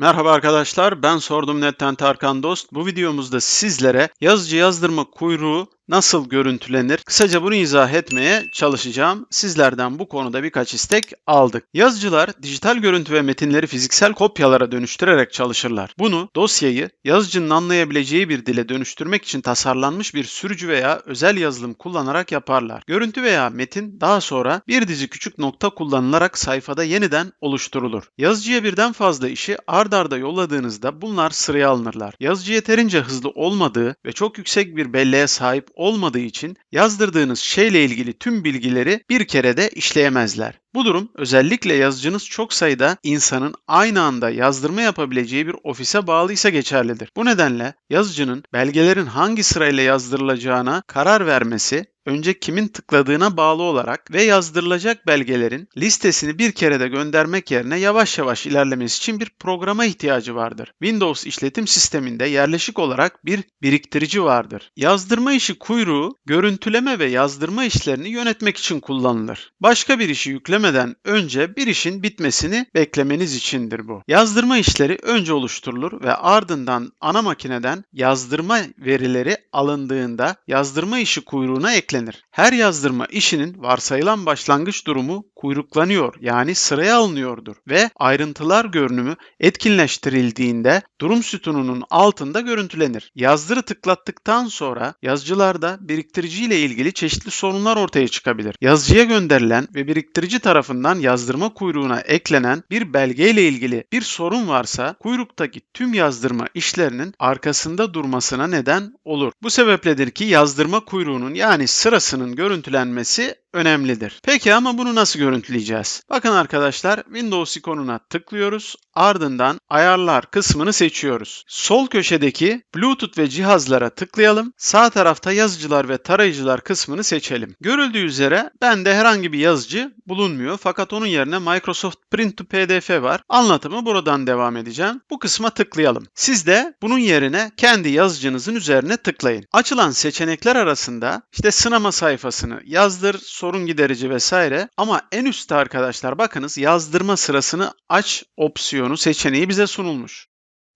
Merhaba arkadaşlar, ben Sordum Net'ten Tarkan Dost. Bu videomuzda sizlere yazıcı yazdırma kuyruğu nasıl görüntülenir? Kısaca bunu izah etmeye çalışacağım. Sizlerden bu konuda birkaç istek aldık. Yazıcılar dijital görüntü ve metinleri fiziksel kopyalara dönüştürerek çalışırlar. Bunu dosyayı yazıcının anlayabileceği bir dile dönüştürmek için tasarlanmış bir sürücü veya özel yazılım kullanarak yaparlar. Görüntü veya metin daha sonra bir dizi küçük nokta kullanılarak sayfada yeniden oluşturulur. Yazıcıya birden fazla işi ard arda yolladığınızda bunlar sıraya alınırlar. Yazıcı yeterince hızlı olmadığı ve çok yüksek bir belleğe sahip olmadığı için yazdırdığınız şeyle ilgili tüm bilgileri bir kerede işleyemezler. Bu durum özellikle yazıcınız çok sayıda insanın aynı anda yazdırma yapabileceği bir ofise bağlıysa geçerlidir. Bu nedenle yazıcının belgelerin hangi sırayla yazdırılacağına karar vermesi önce kimin tıkladığına bağlı olarak ve yazdırılacak belgelerin listesini bir kerede göndermek yerine yavaş yavaş ilerlemesi için bir programa ihtiyacı vardır. Windows işletim sisteminde yerleşik olarak bir biriktirici vardır. Yazdırma işi kuyruğu görüntüleme ve yazdırma işlerini yönetmek için kullanılır. Başka bir işi yüklemeden önce bir işin bitmesini beklemeniz içindir bu. Yazdırma işleri önce oluşturulur ve ardından ana makineden yazdırma verileri alındığında yazdırma işi kuyruğuna eklenir. Her yazdırma işinin varsayılan başlangıç durumu kuyruklanıyor yani sıraya alınıyordur ve ayrıntılar görünümü etkinleştirildiğinde durum sütununun altında görüntülenir. Yazdırı tıklattıktan sonra yazıcılarda biriktirici ile ilgili çeşitli sorunlar ortaya çıkabilir. Yazıcıya gönderilen ve biriktirici tarafından yazdırma kuyruğuna eklenen bir belge ile ilgili bir sorun varsa kuyruktaki tüm yazdırma işlerinin arkasında durmasına neden olur. Bu sebepledir ki yazdırma kuyruğunun yani sırasının görüntülenmesi önemlidir. Peki ama bunu nasıl görüntüleyeceğiz? Bakın arkadaşlar Windows ikonuna tıklıyoruz. Ardından ayarlar kısmını seçiyoruz. Sol köşedeki Bluetooth ve cihazlara tıklayalım. Sağ tarafta yazıcılar ve tarayıcılar kısmını seçelim. Görüldüğü üzere bende herhangi bir yazıcı bulunmuyor fakat onun yerine Microsoft Print to PDF var. Anlatımı buradan devam edeceğim. Bu kısma tıklayalım. Siz de bunun yerine kendi yazıcınızın üzerine tıklayın. Açılan seçenekler arasında işte sınama sayfasını yazdır, sorun giderici vesaire ama en üstte arkadaşlar bakınız yazdırma sırasını aç opsiyonu seçeneği bize sunulmuş.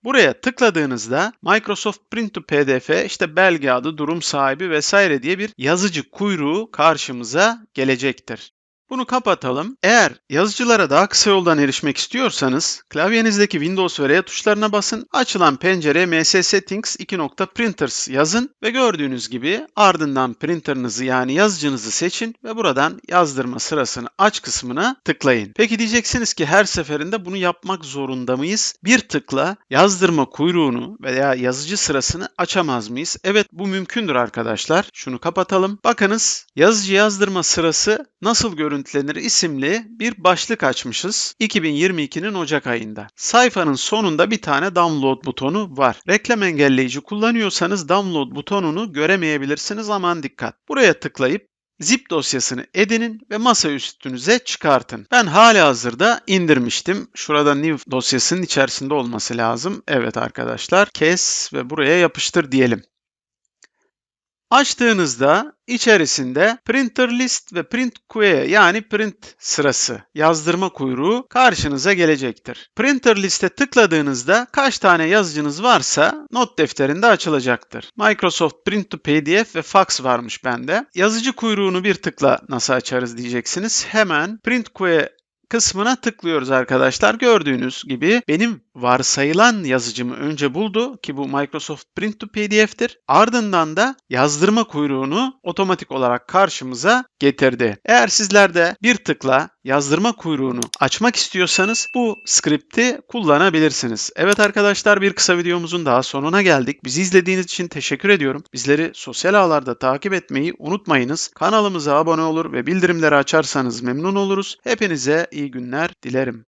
Buraya tıkladığınızda Microsoft Print to PDF işte belge adı, durum sahibi vesaire diye bir yazıcı kuyruğu karşımıza gelecektir. Bunu kapatalım. Eğer yazıcılara daha kısa yoldan erişmek istiyorsanız klavyenizdeki Windows ve R tuşlarına basın. Açılan pencereye ms settings 2. printers yazın ve gördüğünüz gibi ardından printerınızı yani yazıcınızı seçin ve buradan yazdırma sırasını aç kısmına tıklayın. Peki diyeceksiniz ki her seferinde bunu yapmak zorunda mıyız? Bir tıkla yazdırma kuyruğunu veya yazıcı sırasını açamaz mıyız? Evet bu mümkündür arkadaşlar. Şunu kapatalım. Bakınız yazıcı yazdırma sırası nasıl görüntülenir isimli bir başlık açmışız 2022'nin Ocak ayında. Sayfanın sonunda bir tane download butonu var. Reklam engelleyici kullanıyorsanız download butonunu göremeyebilirsiniz aman dikkat. Buraya tıklayıp zip dosyasını edinin ve masa üstünüze çıkartın. Ben hala hazırda indirmiştim. Şurada new dosyasının içerisinde olması lazım. Evet arkadaşlar kes ve buraya yapıştır diyelim. Açtığınızda içerisinde printer list ve print queue yani print sırası yazdırma kuyruğu karşınıza gelecektir. Printer liste tıkladığınızda kaç tane yazıcınız varsa not defterinde açılacaktır. Microsoft Print to PDF ve Fax varmış bende. Yazıcı kuyruğunu bir tıkla nasıl açarız diyeceksiniz. Hemen print queue kısmına tıklıyoruz arkadaşlar. Gördüğünüz gibi benim varsayılan yazıcımı önce buldu ki bu Microsoft Print to PDF'tir. Ardından da yazdırma kuyruğunu otomatik olarak karşımıza getirdi. Eğer sizler de bir tıkla yazdırma kuyruğunu açmak istiyorsanız bu skripti kullanabilirsiniz. Evet arkadaşlar bir kısa videomuzun daha sonuna geldik. Bizi izlediğiniz için teşekkür ediyorum. Bizleri sosyal ağlarda takip etmeyi unutmayınız. Kanalımıza abone olur ve bildirimleri açarsanız memnun oluruz. Hepinize iyi günler dilerim.